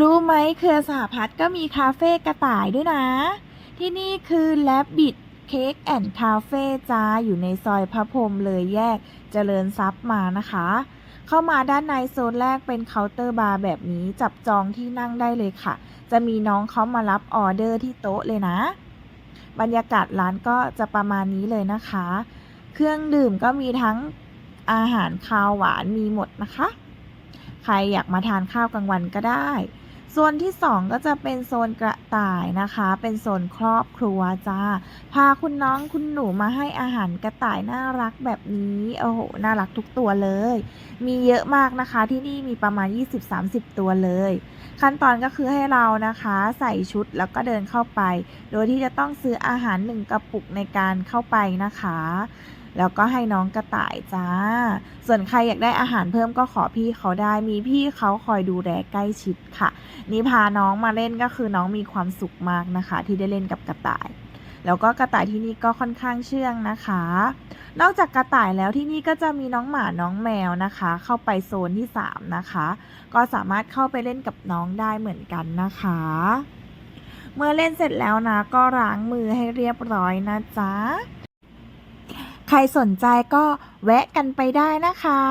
รู้ไหมเครือสหพัฒน์ก็มีคาเฟ่กระต่ายด้วยนะ ที่นี่คือ Rabbit Cake and Cafe จ้าอยู่ในซอยพระพรหมเลยแยกเจริญทรัพย์มานะคะ เข้ามาด้านในโซนแรกเป็นเคาน์เตอร์บาร์แบบนี้จับจองที่นั่งได้เลยค่ะ จะมีน้องเขามารับออเดอร์ที่โต๊ะเลยนะ บรรยากาศร้านก็จะประมาณนี้เลยนะคะ เครื่องดื่มก็มีทั้งอาหารคาวหวานมีหมดนะคะ ใครอยากมาทานข้าวกลางวันก็ได้ โซนที่ 2 ก็จะเป็นโซนกระต่ายนะคะ เป็นโซนครอบครัวจ้า พาคุณน้องคุณหนูมาให้อาหารกระต่ายน่ารักแบบนี้โอ้โหน่ารักทุกตัวเลย มีเยอะมากนะคะที่นี่มีประมาณ 20-30 ตัวเลย ขั้นตอนก็คือให้เรานะคะ ใส่ชุดแล้วก็เดินเข้าไป โดยที่จะต้องซื้ออาหารหนึ่งกระปุกในการเข้าไปนะคะ แล้วก็ให้น้องกระต่ายจ้า ส่วนใครอยากได้อาหารเพิ่มก็ขอพี่เขาได้ มีพี่เขาคอยดูแลใกล้ชิดค่ะ นี่พาน้องมาเล่นก็คือน้องมีความสุขมากนะคะ ที่ได้เล่นกับกระต่าย แล้วก็กระต่ายที่นี่ก็ค่อนข้างเชื่องนะคะ นอกจากกระต่ายแล้วที่นี่ก็จะมีน้องหมาน้องแมวนะคะ เข้าไปโซนที่ 3 นะคะ ก็สามารถเข้าไปเล่นกับน้องได้เหมือนกันนะคะเมื่อเล่นเสร็จแล้วนะก็ล้างมือให้เรียบร้อยนะจ๊ะ ใครสนใจก็แวะกันไปได้นะคะ